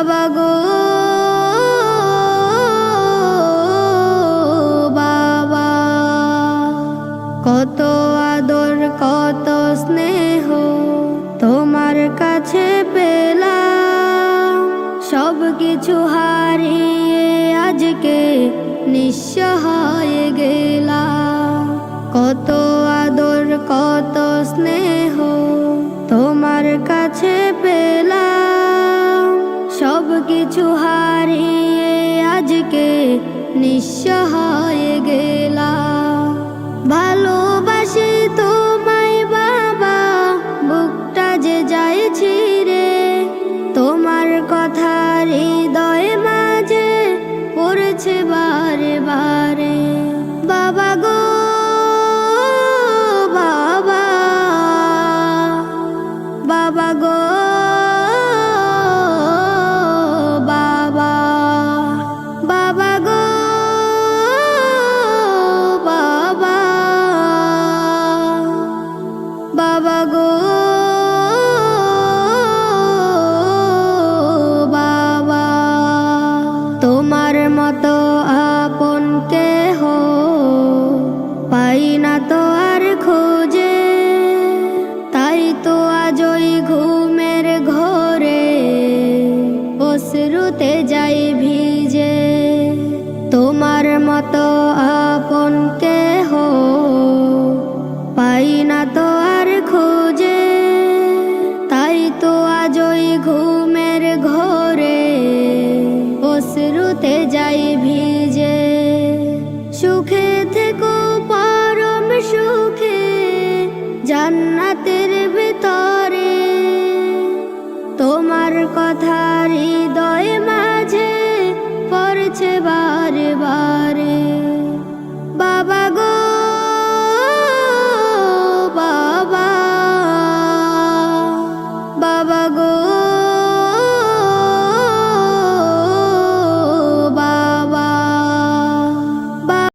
বাবা গো বাবা। কত আদর কত স্নেহ তোমার কাছে পেলা সব কিছু হারিয়ে কিছু হারিয়ে আজকে নিঃস্ব হয়ে গেলা ভালোবাসি তোমায় বাবা, বুকটা যে যায় রে, তোমার কথা হৃদয় ভিজে, তোমার মতো আপন কেহ পাই না তো আর খোঁজে। তাই তো আজ ওই ঘুমের ঘরে অশ্রুতে যাই ভিজে। সুখে থেকো